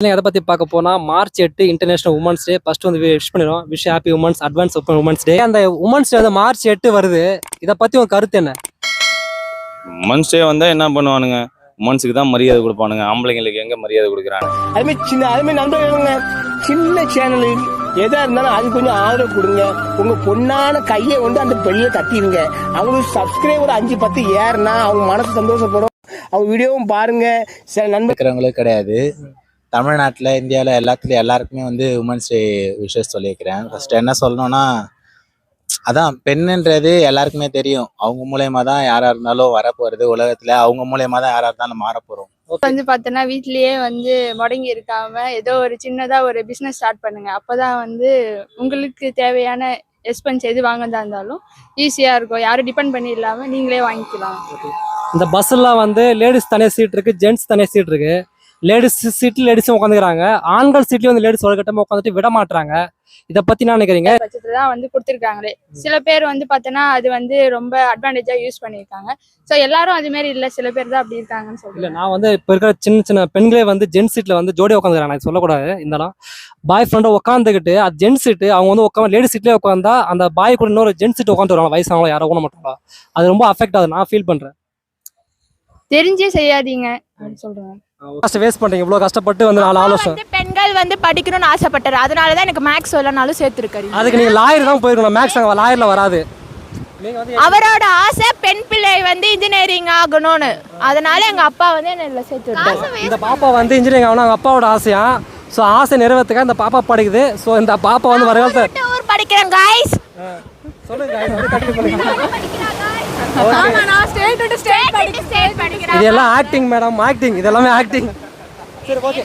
இல்லை எதை பற்றி பார்க்க போனால் மார்ச் எட்டு இன்டர்நேஷனல் உமன்ஸ் டே ஃபர்ஸ்ட் வந்து விஷ் பண்ணிடுவோம் wish happy women's advance women's day அந்த உமன்ஸ் டே வந்து மார்ச் எட்டு வருது. இதை பற்றி உங்க கருத்து என்ன? உமன்ஸ் டே வந்தா என்ன பண்ணுவானுங்க? உமன்ஸுக்கு தான் மரியாதை கொடுப்பானுங்க. ஆம்பளைங்களுக்கு எங்க மரியாதை கொடுக்குறாங்க? அதுமாதிரி சின்ன அதுமாதிரி நண்பர்களுங்க சின்ன சேனல் எதா இருந்தாலும் அது கொஞ்சம் ஆதரவு கொடுங்க. உங்க பொண்ணான கையை வந்து அந்த பெல்ல தட்டிடுங்க அவங்களுக்கு சப்ஸ்கிரைபர் அஞ்சு பத்து ஏறுனா அவங்க மனசு சந்தோஷப்படும். அவங்க வீடியோவும் பாருங்க. சில நண்பர் கிடையாது. தமிழ்நாட்டில் இந்தியாவில் எல்லாத்துலேயும் எல்லாருக்குமே வந்து உமன்ஸ் டே விஷஸ் சொல்லியிருக்கிறேன். ஃபர்ஸ்ட் என்ன சொல்லணும்னா அதான் பெண்ணுன்றது எல்லாருக்குமே தெரியும். அவங்க மூலயமா தான் யாராக இருந்தாலும் வரப்போகிறது உலகத்தில். அவங்க மூலயமா தான் யாராக இருந்தாலும் மாற போகிறோம் வந்து பார்த்தோன்னா வீட்லயே வந்து முடங்கி இருக்காம ஏதோ ஒரு சின்னதா ஒரு பிசினஸ் ஸ்டார்ட் பண்ணுங்க. அப்பதான் வந்து உங்களுக்கு தேவையான எக்ஸ்பென்ஸ் எது வாங்குறதா இருந்தாலும் ஈஸியா இருக்கும். யாரும் டிபெண்ட் பண்ணி இல்லாம நீங்களே வாங்கிக்கலாம். இந்த பஸ்ஸெல்லாம் வந்து லேடிஸ் தனியாக சீட் இருக்கு ஜென்ட்ஸ் தனியாக சீட் இருக்கு. லேடிஸ் சீட்டில் லேடிஸும் உட்காந்துக்கிறாங்க. ஆண்கள் சீட்லேயும் வந்து லேடிஸ் உலகட்டமாக உட்காந்துட்டு விட மாட்டாங்க இதை பற்றி என்ன நினைக்கிறீங்க? பட்சத்துல தான் வந்து கொடுத்துருக்காங்களே. சில பேர் வந்து பார்த்தோன்னா அது வந்து ரொம்ப அட்வான்டேஜா யூஸ் பண்ணியிருக்காங்க. ஸோ எல்லாரும் அது மாதிரி இல்லை. சில பேர் தான் அப்படி இருக்காங்கன்னு இல்லை சொல்லுவேன் நான் வந்து இப்போ இருக்கிற சின்ன சின்ன பெண்களே வந்து ஜென்ஸ் சீட்டில் வந்து ஜோடியாக உட்காந்துக்கிறாங்க. நான் சொல்லக்கூடாது இருந்தாலும் பாய் ஃப்ரெண்டை உட்காந்துக்கிட்டு அது ஜென்ஸ் சீட்டு அவங்க வந்து உட்காந்து லேடிஸ் சீட்லேயே உட்காந்தா அந்த பாய் கூட இன்னொரு ஜென்ஸ் சீட் உட்காந்து வருவாங்க. வயசானவங்க யாரோ கூட மாட்டாங்களா அது ரொம்ப அஃபெக்ட் ஆகுது. நான் ஃபீல் பண்ணுறேன் தெரிஞ்சே செய்யாதீங்க அப்படின்னு கஷ்டம் வேஸ்ட் பண்ணுறீங்க இவ்வளோ கஷ்டப்பட்டு வந்து நாலு ஆலோசனை. பெண்கள் வந்து படிக்கணும்னு ஆசைப்பட்டாரு. அதனால தான் எனக்கு மேக்ஸ் சொல்லனாலும் சேர்த்துருக்காரு. அதுக்கு நீங்கள் லாயர் தான் போயிருக்கணும். மேக்ஸ் அங்கே லாயரில் வராது. அவரோட ஆசை பெண் பிள்ளை வந்து இன்ஜினியரிங் ஆகணும்னு. அதனால எங்க அப்பா வந்து என்ன சேர்த்து இந்த பாப்பா வந்து இன்ஜினியரிங் ஆகணும். அவங்க அப்பாவோட ஆசையா? ஸோ ஆசை நிறைவேற்றுக்க இந்த பாப்பா படிக்குது. ஸோ இந்த பாப்பா வந்து வருகாலத்தை ஊர் படிக்கிறேன் guys. சொல்லுங்க guys, அப்படியே continue பண்ணுங்க. ஆமா நான் ஸ்டேட் டு ஸ்டேட் படிக்கிறேன் ஸ்டேட் படிக்கிறேன் இது எல்லாம் ஆக்டிங் மேடம் ஆக்டிங் இது எல்லாமே ஆக்டிங் சரி ஓகே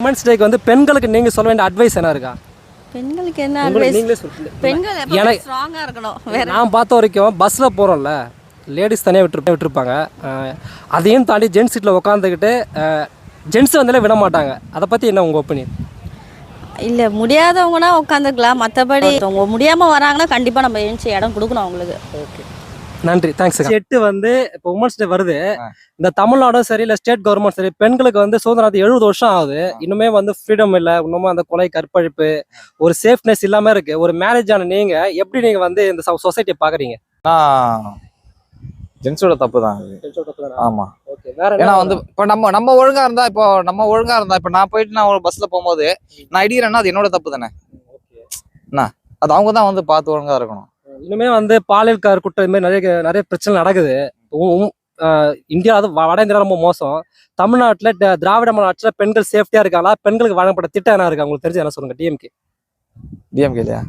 உமன்ஸ் டேக்கு வந்து பெண்களுக்கு நீங்க சொல்ல வேண்டிய அட்வைஸ் என்ன இருக்கா? பெண்களுக்கு என்ன? நீங்களே சொல்லுங்க பெண்கள் எனக்கு- எப்பவுமே ஸ்ட்ராங்கா இருக்கணும். வேற நான் பார்த்த வரைக்கும் பஸ்ஸில் போகிறோம்ல லேடிஸ் தனியாக விட்டு விட்டுருப்பாங்க. அதையும் தாண்டி ஜென்ஸ் சீட்டில் உட்காந்துக்கிட்டு ஜென்ஸ் வந்தாலே விட மாட்டாங்க. அதை பற்றி என்ன உங்கள் ஒப்பீனியன் இல்ல முடியாதவங்கன்னா உட்காந்துக்கலாம் மத்தபடி அவங்க முடியாம வராங்கன்னா கண்டிப்பா நம்ம எழுச்சி இடம் கொடுக்கணும் அவங்களுக்கு. ஓகே. நன்றி. தேங்க்ஸ் எட்டு வந்து இப்போ உமன்ஸ் டே வருது. இந்த தமிழ்நாடும் சரி இல்லை ஸ்டேட் கவர்மெண்ட் சரி பெண்களுக்கு வந்து சுதந்திரத்து எழுபது வருஷம் ஆகுது. இன்னுமே வந்து ஃப்ரீடம் இல்லை. இன்னுமே அந்த கொலை கற்பழிப்பு ஒரு சேஃப்னஸ் இல்லாம இருக்கு. ஒரு மேரேஜ் ஆன நீங்க எப்படி நீங்க வந்து இந்த சொசைட்டியை பாக்குறீங்க? ஜென்ஸோட தப்பு தான் அது ஆமா. வேற ஏன்னா வந்து இப்போ நம்ம நம்ம ஒழுங்கா இருந்தா இப்போ நம்ம ஒழுங்கா இருந்தா இப்போ நான் போயிட்டு நான் ஒரு பஸ்ல போகும்போது நான் இடிக்கிறேன்னா அது என்னோட தப்பு தானே? என்ன? அது அவங்க தான் வந்து பார்த்து ஒழுங்கா இருக்கணும். இன்னுமே வந்து பாலியல் கார் குற்றம் இது மாதிரி நிறைய நிறைய பிரச்சனை நடக்குது. இந்தியா வட இந்தியா ரொம்ப மோசம். தமிழ்நாட்டுல திராவிட மாநிலத்துல பெண்கள் சேஃப்டியா இருக்காங்களா? பெண்களுக்கு வழங்கப்பட்ட திட்டம் என்ன இருக்கு? உங்களுக்கு தெரிஞ்சு என்ன சொல்லுங்க டிஎம்கே டிஎம்கே இல்லையா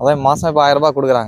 அதான் மாசம் இப்போ ஆயிரம் ரூபாய் கொடுக்குறாங்க.